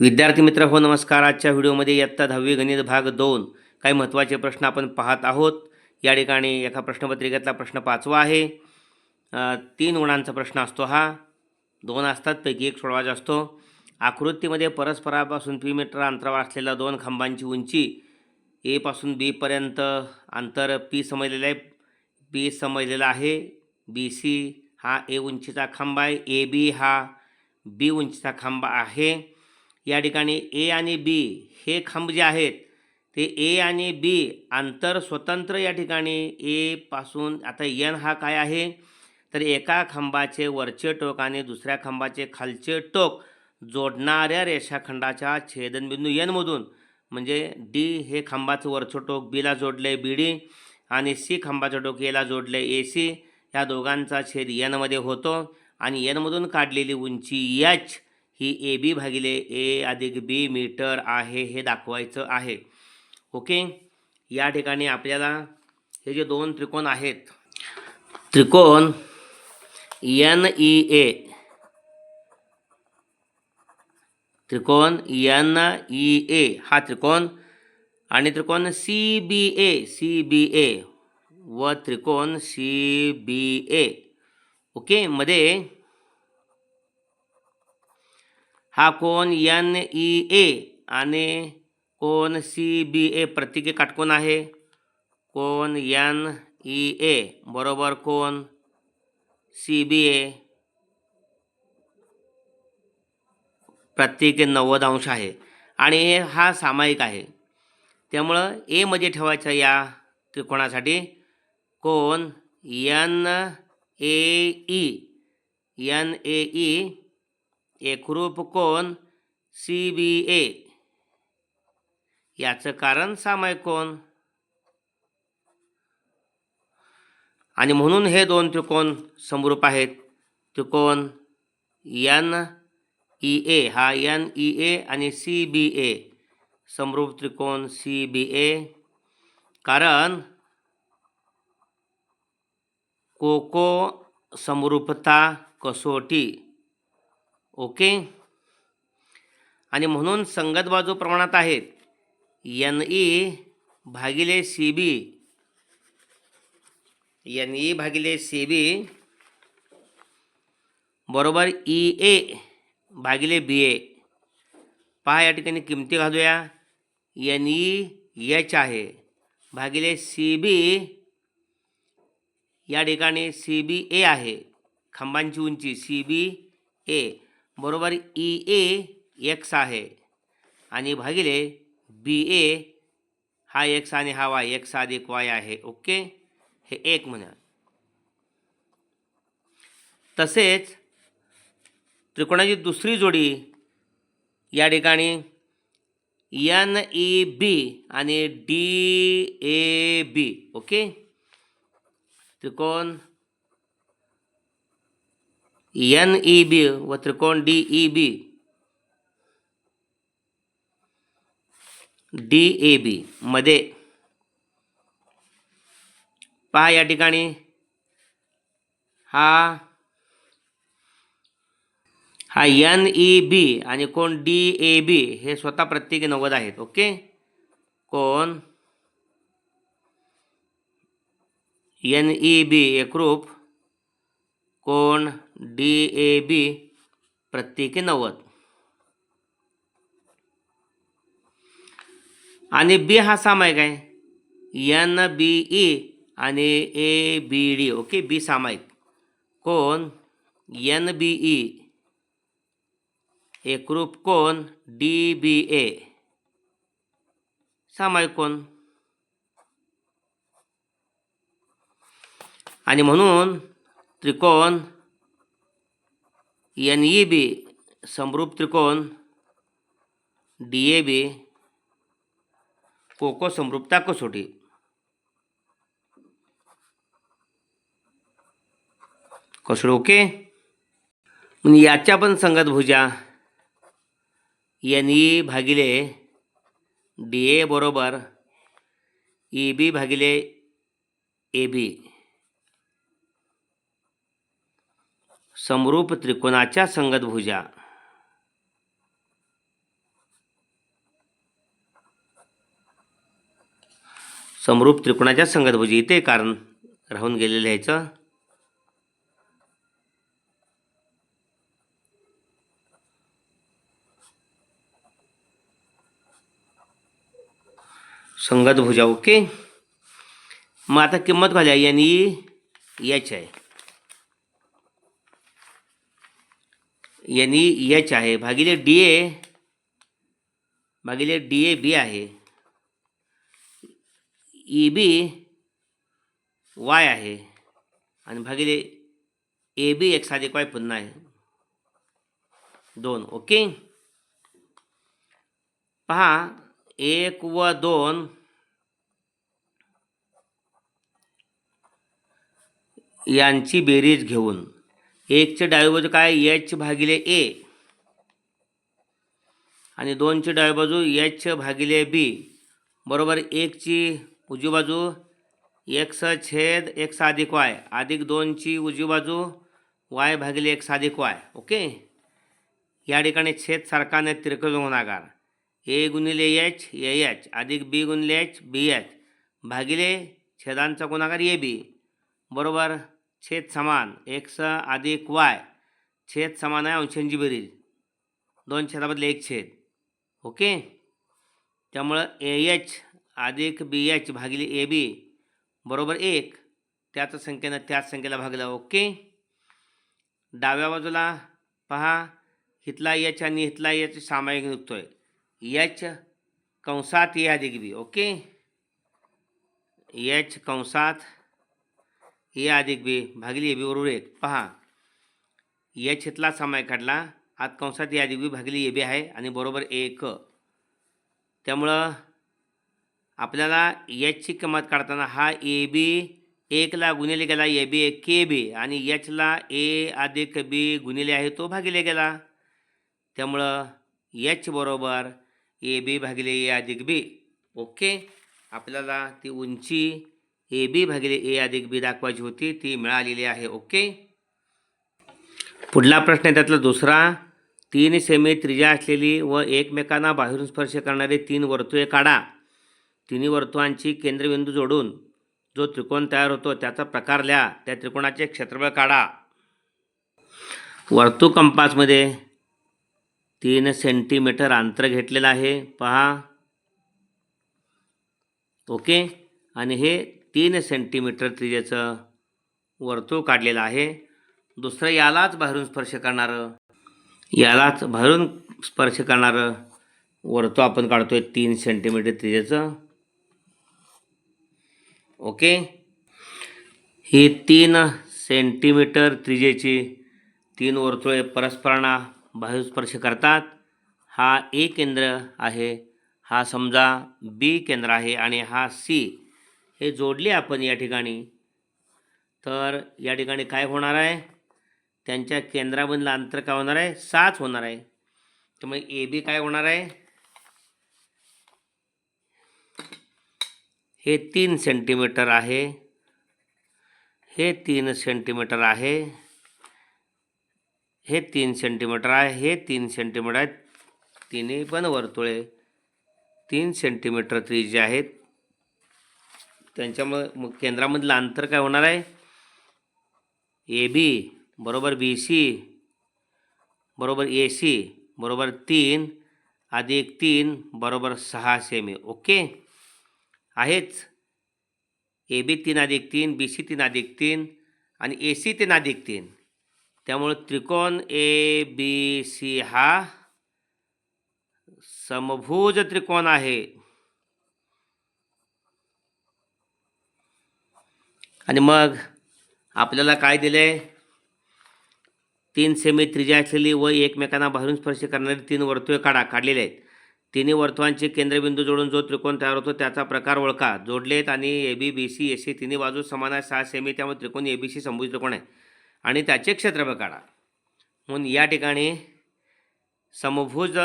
विद्यार्थी मित्र हो नमस्कार. आजच्या व्हिडिओमध्ये इयत्ता दहावी गणित भाग दोन काही महत्त्वाचे प्रश्न आपण पाहत आहोत. या ठिकाणी एका प्रश्नपत्रिकेतला प्रश्न पाचवा आहे. तीन गुणांचा प्रश्न असतो हा. दोन असतात पैकी एक सोडवायचा असतो आकृतीमध्ये परस्परापासून पी मीटर अंतरावर असलेल्या दोन खांबांची उंची एपासून बीपर्यंत अंतर पी समजलेलं आहे. बी समजलेला आहे. बी सी हा ए उंचीचा खांब आहे. ए बी हा बी उंचीचा खांब आहे. या ठिकाणी ए आणि बी हे खांब जे आहेत ते ए आणि बी अंतर स्वतंत्र या ठिकाणी ए पासून आता एन हा काय आहे? तर एका खांबाचे वरचे टोक आणि दुसऱ्या खांबाचे खालचे टोक जोडणाऱ्या रेषाखंडाच्या छेदनबिंदू एनमधून म्हणजे डी हे खांबाचं वरचं टोक बीला जोडले बी डी आणि सी खांबाचं टोक एला जोडले ए सी या दोघांचा छेद एनमध्ये होतो आणि एनमधून काढलेली उंची एच ही ए बी भागिले ए अधिक बी मीटर आहे हे दाखवायचं आहे. ओके? या ठिकाणी आपल्याला हे जे दोन त्रिकोण आहेत त्रिकोण एन ई ए त्रिकोण एन ई ए हा त्रिकोण आणि त्रिकोण सी बी ए सी बी ए व त्रिकोण सी बी ए. ओके? मध्ये हा कोण एन ई ए आणि कोण सी बी ए प्रत्येकी काटकोन आहे. कोण एन ई ए बरोबर कोण? C B A. प्रत्येकी नव्वद अंश आहे. आणि हा सामायिक आहे. त्यामुळं ए मध्ये ठेवायचं या त्रिकोणासाठी. कोण? N A E. N A E एकरूप कोण? सी बी ए याचं कारण सामायिक कोण? आणि म्हणून हे दोन त्रिकोण समरूप आहेत. त्रिकोण एन ई ए हा एन ई ए आणि सी बी ए समरूप त्रिकोण सी बी ए कारण कोको समरूपता कसोटी. ओके? आणि म्हणून संगत बाजू प्रमाणात आहेत. एन ई भागिले सी बी एन ई भागिले सी बी बरोबर ई ए भागिले बी ए पहा या ठिकाणी किमती घालूया. एन ई एच आहे. भागिले सी बी या ठिकाणी सी बी ए आहे. खांबांची उंची सी बी ए बरोबर ई ए एक्स आहे. आणि भागिले बी ए हा एक्स आणि हा वाय एक्स अधिक वाय आहे ओके? हे एक म्हणा. तसेच त्रिकोणाची दुसरी जोडी या ठिकाणी एन ई बी आणि डी ए बी ओके? त्रिकोण एन ई बी व त्रिकोण D E B D A B मध्ये. पहा या ठिकाणी. हा. हा एन ई बी आणि कोण डी ए बी हे स्वतः प्रत्येकी नव्वद आहेत ओके? कोण? एन ई बी एकरूप कोण? डी ए बी प्रत्येकी नव्वद. आणि बी हा सामायिक आहे. एन बी ई आणि A B D okay B सामायिक. कोण? N B E. एकरूप कोण? D B A. सामायिक कोण? आणि म्हणून त्रिकोण एन ई बी समरूप त्रिकोण डी ए बी कोको समरूपता कसोटी. कसोटी ओके? म्हणजे याच्या पण संगत भुजा. एन ई भागिले डी ए बरोबर ई बी भागिले ए बी समरूप त्रिकोणाच्या संगतभुजा समरूप त्रिकोणाच्या संगतभुजी इथे कारण राहून गेलेलं ह्याचं संगतभुजा ओके? मग आता किंमत घालूया यांनी याच आहे. यांनी एच आहे. भागिले डी ए भागिले डी ए बी आहे. ई बी वाय आहे. आणि भागिले ए बी एक्स अधिक वाय पुन्हा आहे. दोन. ओके? पहा एक व दोन. यांची बेरीज घेऊन. एकचे डावी बाजू काय? एच भागिले ए. आणि दोनची डावी बाजू एच भागिले बी. बरोबर एकची उजवी बाजू एक्स छेद एक्स अधिक वाय. अधिक दोनची उजवी बाजू वाय भागिले एक्स अधिक वाय. ओके? या ठिकाणी छेद सारखा नाही तिरकज गुणाकार. ए गुणिले एच ए एच अधिक बी गुणिले एच बी एच भागिले छेदांचा गुणाकार ए बी. बरोबर? छेद समान एक्स अधिक वाय छेद समान आहे अंशांची बेरीज. दोन छेदाबदले एक छेद. ओके? त्यामुळं ए एच अधिक बी एच भागिले ए बी बरोबर एक. त्याच संख्येनं त्याच संख्येला भागलं. ओके? डाव्या बाजूला पहा हितला एच आणि हितला एच सामायिक निघतोय. एच कंसात ए अधिक बी ओके? एच कंसात ए अधिक बी भागिले ए बी बरोबर एक पहा. एच हितला समय काढला आत कंसात ए अधिक बी भागिले ए बी आहे आणि बरोबर एक. त्यामुळं आपल्याला एचची किंमत काढताना हा ए बी एकला गुणिले गेला ए बी एक के बी आणि एचला ए अधिक बी गुणिले आहे तो भागिले गेला. त्यामुळं एच बरोबर ए बी भागिले ए अधिक बी. ओके? आपल्याला ती उंची ए बी भागिले ए अधिक बी दाखवायची होती ती मिळालेली आहे ओके? पुढला प्रश्न आहे त्यातला दुसरा. तीन सेमी त्रिज्या असलेली व एकमेकांना बाहेरून स्पर्श करणारे तीन वर्तुळे काढा. तिन्ही वर्तुळांची केंद्रबिंदू जोडून जो त्रिकोण तयार होतो त्याचा प्रकार लिहा. त्या त्रिकोणाचे क्षेत्रफळ काढा. वर्तुळ कंपासमध्ये तीन सेंटीमीटर अंतर घेतलेलं आहे. पहा. ओके? आणि हे तीन सेंटीमीटर त्रिजेचं वर्तुळ काढलेलं आहे. दुसरं यालाच बाहेरून स्पर्श करणारं यालाच बाहेरून स्पर्श करणारं वर्तुळ आपण काढतो आहे तीन सेंटीमीटर त्रिजेचं. ओके? ही तीन सेंटीमीटर त्रिजेची तीन वर्तुळे परस्परांना बाहेर स्पर्श करतात. हा ए केंद्र आहे. हा समजा बी केंद्र आहे आणि हा सी हे जोडले आपण या ठिकाणी. तर या ठिकाणी काय होणार आहे? त्यांच्या केंद्रामधलं अंतर काय होणार आहे? सात होणार आहे. त्यामुळे ए बी काय होणार आहे? हे तीन सेंटीमीटर आहे. हे तीन सेंटीमीटर आहे. हे तीन सेंटीमीटर आहे. हे तीन सेंटीमीटर आहेत. तिन्ही पण वर्तुळे तीन सेंटीमीटर त्रिज्या आहेत. त्यांच्यामुळे मग केंद्रामधलं अंतर काय होणार आहे? ए बी बरोबर बी सी बरोबर ए सी बरोबर तीन अधिक तीन बरोबर सहा सेमी. ओके? आहेच. ए बी तीन अधिक तीन बी सी तीन अधिक तीन आणि ए सी तीन अधिक तीन. त्यामुळे त्रिकोण ए बी सी हा समभुज त्रिकोण आहे. आणि मग आपल्याला काय दिले तीन सेमी त्रिज्या असलेली व एकमेकांना बाहेरून स्पर्श करणारी तीन वर्तुळे काढा काढलेले आहेत. तिन्ही वर्तुळांचे केंद्रबिंदू जोडून जो त्रिकोण तयार होतो त्याचा प्रकार ओळखा. जोडलेत आणि A B B C A C तिन्ही बाजू समान आहे. सहा सेमी त्यामुळे त्रिकोण ए बी सी समभुज त्रिकोण आहे. आणि त्याचे क्षेत्रफळ काढा. म्हणून या ठिकाणी समभुज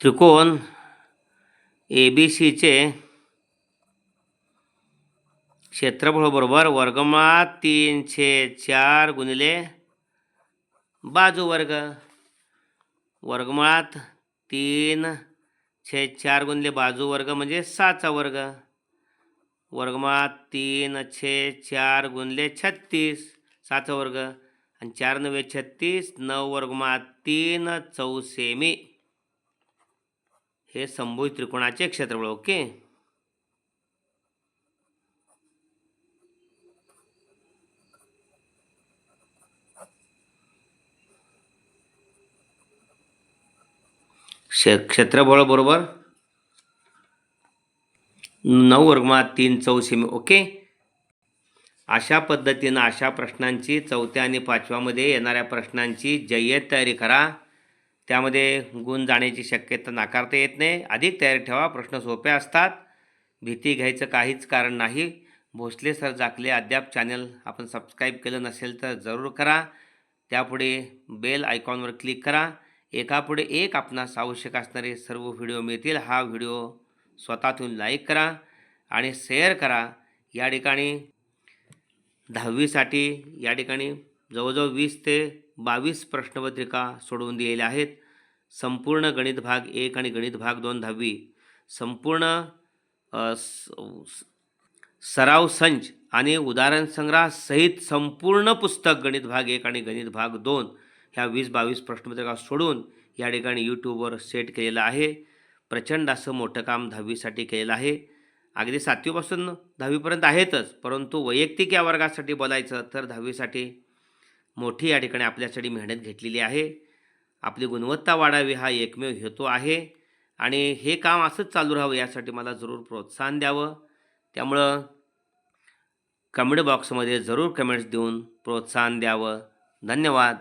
त्रिकोण ए बी सीचे क्षेत्रफळ बरोबर वर्गमुळात तीन चार गुणिले बाजू वर्ग. वर्गमात तीन छे चार गुणले बाजू वर्ग म्हणजे सहाचा वर्ग. वर्गमात तीन छे चार गुणले छत्तीस सहाचा वर्ग. आणि चार नव्हे छत्तीस नऊ वर्गमात तीन चौसेमी. हे संभुज त्रिकोणाचे क्षेत्रफळ ओके? क्षे क्षेत्रफळ बरोबर? नऊ वर्गमा तीन चौसेमी ओके? अशा पद्धतीनं अशा प्रश्नांची चौथ्या आणि पाचव्यामध्ये येणाऱ्या प्रश्नांची जय्यत तयारी करा. त्यामध्ये गुण जाण्याची शक्यता नाकारता येत नाही. अधिक तयारी ठेवा. प्रश्न सोपे असतात. भीती घ्यायचं काहीच कारण नाही. भोसले सर जाकले अद्याप चॅनल आपण सबस्क्राईब केलं नसेल तर जरूर करा. त्यापुढे बेल आयकॉनवर क्लिक करा. एकापुढे एक आपणास आवश्यक असणारे सर्व व्हिडिओ मिळतील. हा व्हिडिओ स्वतःतून लाईक करा आणि शेअर करा. या ठिकाणी दहावीसाठी या ठिकाणी जवळजवळ वीस ते बावीस प्रश्नपत्रिका सोडवून दिलेल्या आहेत. संपूर्ण गणित भाग एक आणि गणित भाग दोन दहावी. संपूर्ण स- सराव संच आणि उदाहरण संग्रहासहित संपूर्ण पुस्तक गणित भाग एक आणि गणित भाग दोन ह्या वीस बावीस प्रश्नपत्रिका सोडून या ठिकाणी यूट्यूबवर सेट केलेलं आहे. प्रचंड असं मोठं काम दहावीसाठी केलेलं आहे. अगदी सातवीपासून दहावीपर्यंत आहेतच परंतु वैयक्तिक या वर्गासाठी बोलायचं तर दहावीसाठी मोठी या ठिकाणी आपल्यासाठी मेहनत घेतलेली आहे. आपली गुणवत्ता वाढावी हा एकमेव हेतू आहे. आणि हे काम असंच चालू राहावं यासाठी मला जरूर प्रोत्साहन द्यावं. त्यामुळं कमेंट बॉक्समध्ये जरूर कमेंट्स देऊन प्रोत्साहन द्यावं. धन्यवाद.